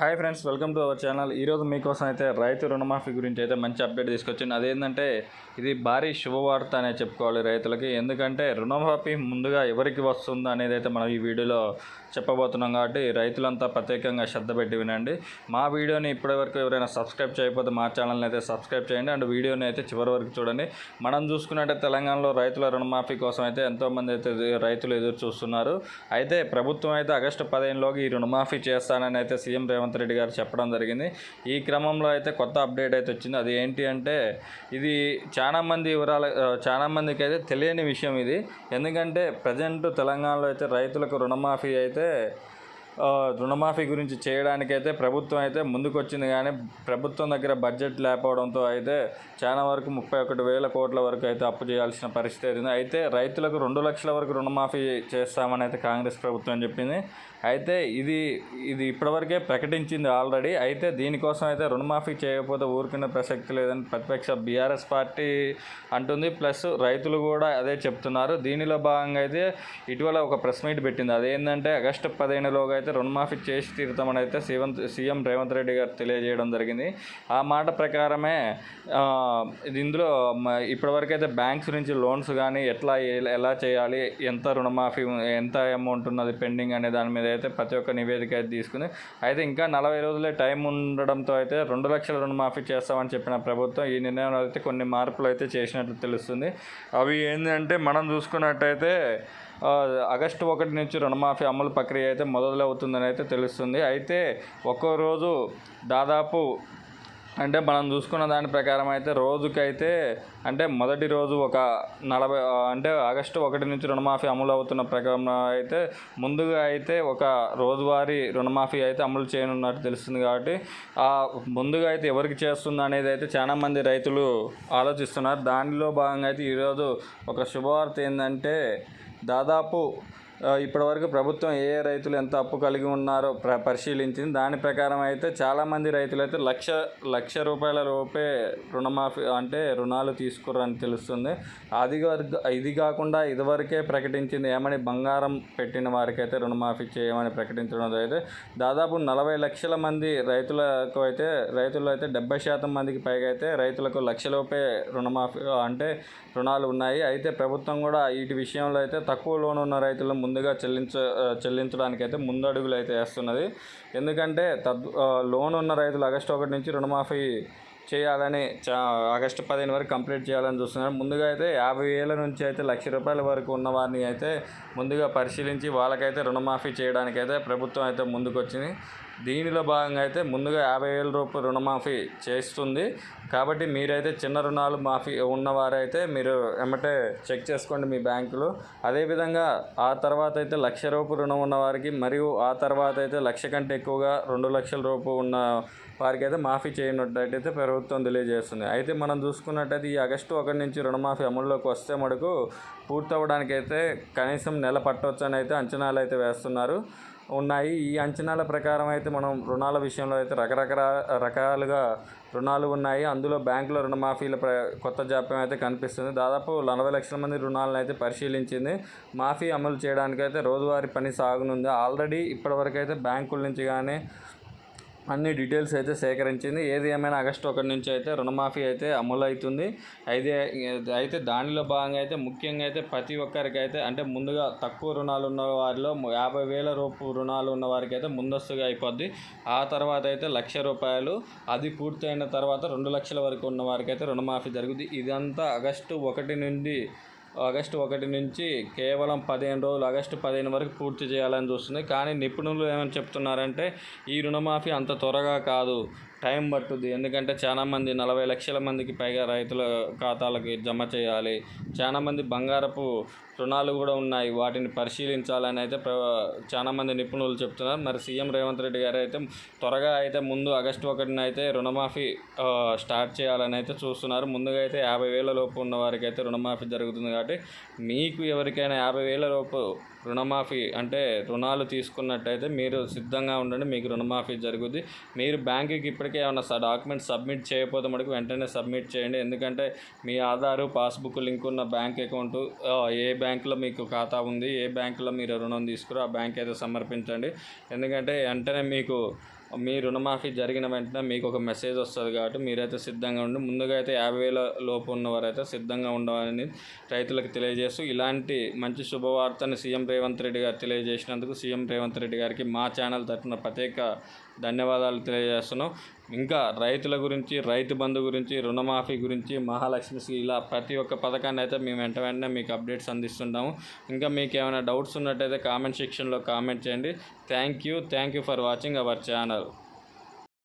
Hi friends welcome to our channel ఈరోజు మీకోసం అయితే రైతు రుణమాఫీ గురించి అయితే మంచి అప్డేట్ తీసుకొచ్చింది అదేంటంటే ఇది భారీ శుభవార్త అనే చెప్పుకోవాలి రైతులకి. ఎందుకంటే రుణమాఫీ ముందుగా ఎవరికి వస్తుందో అనేది అయితే మనం ఈ వీడియోలో చెప్పబోతున్నాం కాబట్టి రైతులంతా ప్రత్యేకంగా శ్రద్ధ పెట్టి వినండి. మా వీడియోని ఇప్పటివరకు ఎవరైనా సబ్స్క్రైబ్ చేయకపోతే మా ఛానల్ని అయితే సబ్స్క్రైబ్ చేయండి. అండ్ వీడియోని అయితే చివరి వరకు చూడండి. మనం చూసుకున్నట్టే తెలంగాణలో రైతుల రుణమాఫీ కోసం అయితే ఎంతోమంది అయితే రైతులు ఎదురు చూస్తున్నారు. అయితే ప్రభుత్వం అయితే ఆగస్టు పదిహేనులోకి ఈ రుణమాఫీ చేస్తానని అయితే సీఎం రేవంత్ రెడ్డి గారు చెప్పడం జరిగింది. ఈ క్రమంలో అయితే కొత్త అప్డేట్ అయితే వచ్చింది. అది ఏంటి అంటే ఇది చాలా మంది వివరాలు చాలా మందికి అయితే తెలియని విషయం ఇది. ఎందుకంటే ప్రజెంట్ తెలంగాణలో అయితే రైతులకు రుణమాఫీ అయితే రుణమాఫీ గురించి చేయడానికైతే ప్రభుత్వం అయితే ముందుకొచ్చింది కానీ ప్రభుత్వం దగ్గర బడ్జెట్ లేకపోవడంతో అయితే చాలా వరకు ముప్పై ఒకటి వేల కోట్ల వరకు అయితే అప్పు చేయాల్సిన పరిస్థితి ఉంది. అయితే రైతులకు రెండు లక్షల వరకు రుణమాఫీ చేస్తామని అయితే కాంగ్రెస్ ప్రభుత్వం చెప్పింది. అయితే ఇది ఇది ఇప్పటివరకే ప్రకటించింది ఆల్రెడీ. అయితే దీనికోసం అయితే రుణమాఫీ చేయకపోతే ఊరుకునే ప్రసక్తి లేదని ప్రతిపక్ష బీఆర్ఎస్ పార్టీ అంటుంది. ప్లస్ రైతులు కూడా అదే చెప్తున్నారు. దీనిలో భాగంగా అయితే ఇటీవల ఒక ప్రెస్ మీట్ పెట్టింది. అదేంటంటే ఆగస్టు పదిహేనులోగా అయితే అయితే రుణమాఫీ చేసి తీరుతామని అయితే సీఎం సీఎం రేవంత్ రెడ్డి గారు తెలియజేయడం జరిగింది. ఆ మాట ప్రకారమే ఇది ఇందులో ఇప్పటివరకు అయితే బ్యాంక్స్ నుంచి లోన్స్ కానీ ఎట్లా ఎలా చేయాలి ఎంత రుణమాఫీ ఎంత అమౌంట్ ఉన్నది పెండింగ్ అనే దాని మీద అయితే ప్రతి ఒక్క నివేదిక అయితే తీసుకుంది. అయితే ఇంకా నలభై రోజులే టైం ఉండడంతో అయితే రెండు లక్షల రుణమాఫీ చేస్తామని చెప్పిన ప్రభుత్వం ఈ నిర్ణయం అయితే కొన్ని మార్పులు అయితే చేసినట్లు తెలుస్తుంది. అవి ఏంటంటే మనం చూసుకున్నట్టయితే ఆగస్టు ఒకటి నుంచి రుణమాఫీ అమలు ప్రక్రియ అయితే మొదలవుతుందని అయితే తెలుస్తుంది. అయితే ఒక్కో రోజు దాదాపు అంటే మనం చూసుకున్న దాని ప్రకారం అయితే రోజుకైతే అంటే మొదటి రోజు ఒక నలభై అంటే ఆగస్టు ఒకటి నుంచి రుణమాఫీ అమలు అవుతున్న ప్రకారం అయితే ముందుగా అయితే ఒక రోజువారీ రుణమాఫీ అయితే అమలు చేయనున్నట్టు తెలుస్తుంది కాబట్టి ఆ ముందుగా అయితే ఎవరికి చేస్తుంది అనేది అయితే చాలామంది రైతులు ఆలోచిస్తున్నారు. దానిలో భాగంగా అయితే ఈరోజు ఒక శుభవార్త ఏంటంటే దాదాపు ఇప్పటివరకు ప్రభుత్వం ఏ రైతులు ఎంత అప్పు కలిగి ఉన్నారో ప్ర పరిశీలించింది. దాని ప్రకారం అయితే చాలామంది రైతులు అయితే లక్ష లక్ష రూపాయల రూపే రుణమాఫీ అంటే రుణాలు తీసుకురని తెలుస్తుంది. అది ఇది కాకుండా ఇదివరకే ప్రకటించింది ఏమని బంగారం పెట్టిన వారికి అయితే రుణమాఫీ చేయమని ప్రకటించడం అయితే దాదాపు నలభై లక్షల మంది రైతులకు అయితే రైతులు అయితే డెబ్బై శాతం మందికి పైగా అయితే రైతులకు లక్షలోపే రుణమాఫీ అంటే రుణాలు ఉన్నాయి. అయితే ప్రభుత్వం కూడా వీటి విషయంలో అయితే తక్కువ లోన్ ఉన్న రైతులు ముందుగా చెల్లించ చెల్లించడానికైతే చెల్లించడానికి అయితే ముందడుగులు అయితే వేస్తున్నది. ఎందుకంటే తద్ లోన్ ఉన్న రైతులు ఆగస్టు ఒకటి నుంచి రుణమాఫీ చేయాలని చా ఆగస్టు పదిహేను వరకు కంప్లీట్ చేయాలని చూస్తున్నారు. ముందుగా అయితే యాభై వేల నుంచి అయితే లక్ష రూపాయల వరకు ఉన్న వారిని అయితే ముందుగా పరిశీలించి వాళ్ళకైతే రుణమాఫీ చేయడానికైతే ప్రభుత్వం అయితే ముందుకొచ్చింది. దీనిలో భాగంగా అయితే ముందుగా యాభై వేల రూపాయలు రుణమాఫీ చేస్తుంది. కాబట్టి మీరైతే చిన్న రుణాలు మాఫీ ఉన్నవారైతే మీరు ఎమ్మటే చెక్ చేసుకోండి మీ బ్యాంకులో. అదేవిధంగా ఆ తర్వాత అయితే లక్ష రూపాయలు రుణం ఉన్నవారికి మరియు ఆ తర్వాత అయితే లక్ష కంటే ఎక్కువగా రెండు లక్షల రూపు ఉన్న వారికి అయితే మాఫీ చేయనట్టయితే ప్రభుత్వం తెలియజేస్తుంది. అయితే మనం చూసుకున్నట్టయితే ఈ ఆగస్టు ఒకటి నుంచి రుణమాఫీ అమల్లోకి వస్తే మటుకు పూర్తవడానికైతే అయితే కనీసం నెల పట్టవచ్చు అని అయితే అంచనాలు అయితే వేస్తున్నారు. ఉన్నాయి. ఈ అంచనాల ప్రకారం అయితే మనం రుణాల విషయంలో అయితే రకరకాల రకాలుగా రుణాలు ఉన్నాయి. అందులో బ్యాంకుల రుణమాఫీల ప్ర కొత్త జాప్యం అయితే కనిపిస్తుంది. దాదాపు నలభై లక్షల మంది రుణాలను అయితే పరిశీలించింది. మాఫీ అమలు చేయడానికైతే రోజువారీ పని సాగునుంది. ఆల్రెడీ ఇప్పటివరకు అయితే బ్యాంకుల నుంచి కానీ అన్ని డీటెయిల్స్ అయితే సేకరించింది. ఏది ఏమైనా ఆగస్టు ఒకటి నుంచి అయితే రుణమాఫీ అయితే అమలు అవుతుంది అయితే అయితే దానిలో భాగంగా అయితే ముఖ్యంగా అయితే ప్రతి ఒక్కరికి అయితే అంటే ముందుగా తక్కువ రుణాలు ఉన్న వారిలో యాభై వేల రూపు రుణాలు ఉన్న వారికి అయితే ముందస్తుగా అయిపోద్ది. ఆ తర్వాత అయితే లక్ష రూపాయలు అది పూర్తయిన తర్వాత రెండు లక్షల వరకు ఉన్న వారికి అయితే రుణమాఫీ జరుగుతుంది ఇదంతా ఆగస్టు ఒకటి నుండి ఆగస్టు ఒకటి నుంచి కేవలం పదిహేను రోజులు ఆగస్టు పదిహేను వరకు పూర్తి చేయాలని చూస్తుంది. కానీ నిపుణులు ఏమని చెప్తున్నారంటే ఈ రుణమాఫీ అంత త్వరగా కాదు. టైం పట్టుద్ది. ఎందుకంటే చాలామంది నలభై లక్షల మందికి పైగా రైతుల ఖాతాలకు జమ చేయాలి. చాలామంది బంగారపు రుణాలు కూడా ఉన్నాయి. వాటిని పరిశీలించాలని అయితే ప్ర చాలామంది నిపుణులు చెప్తున్నారు. మరి సీఎం రేవంత్ రెడ్డి గారు అయితే త్వరగా అయితే ముందు ఆగస్టు ఒకటిన అయితే రుణమాఫీ స్టార్ట్ చేయాలని అయితే చూస్తున్నారు. ముందుగా అయితే యాభై వేల లోపు ఉన్న వారికి అయితే రుణమాఫీ జరుగుతుంది కాబట్టి మీకు ఎవరికైనా యాభై వేల లోపు రుణమాఫీ అంటే రుణాలు తీసుకున్నట్టయితే మీరు సిద్ధంగా ఉండండి. మీకు రుణమాఫీ జరుగుద్ది. మీరు బ్యాంకుకి ఇప్పటికే ఏమైనా స డాక్యుమెంట్స్ సబ్మిట్ చేయకపోతే మటుకు వెంటనే సబ్మిట్ చేయండి. ఎందుకంటే మీ ఆధారు పాస్బుక్ లింక్ ఉన్న బ్యాంక్ అకౌంట్ ఏ బ్యాంకులో మీకు ఖాతా ఉంది ఏ బ్యాంకులో మీరు రుణం తీసుకురో ఆ బ్యాంక్ అయితే సమర్పించండి. ఎందుకంటే వెంటనే మీకు మీ రుణమాఫీ జరిగిన వెంటనే మీకు ఒక మెసేజ్ వస్తుంది కాబట్టి మీరైతే సిద్ధంగా ఉండి. ముందుగా అయితే యాభై వేల లోపు ఉన్నవారైతే సిద్ధంగా ఉండాలని రైతులకు తెలియజేస్తూ ఇలాంటి మంచి శుభవార్తను సీఎం రేవంత్ రెడ్డి గారు తెలియజేసినందుకు సీఎం రేవంత్ రెడ్డి గారికి మా ఛానల్ తరఫున ప్రత్యేక ధన్యవాదాలు తెలియజేస్తున్నాం. ఇంకా రైతుల గురించి రైతు బంధు గురించి రుణమాఫీ గురించి మహాలక్ష్మి ఇలా ప్రతి ఒక్క పథకాన్ని అయితే మేము వెంట వెంటనే మీకు అప్డేట్స్ అందిస్తుంటాము. ఇంకా మీకు ఏమైనా డౌట్స్ ఉన్నట్టయితే కామెంట్ సెక్షన్లో కామెంట్ చేయండి. Thank you. Thank you for watching our channel.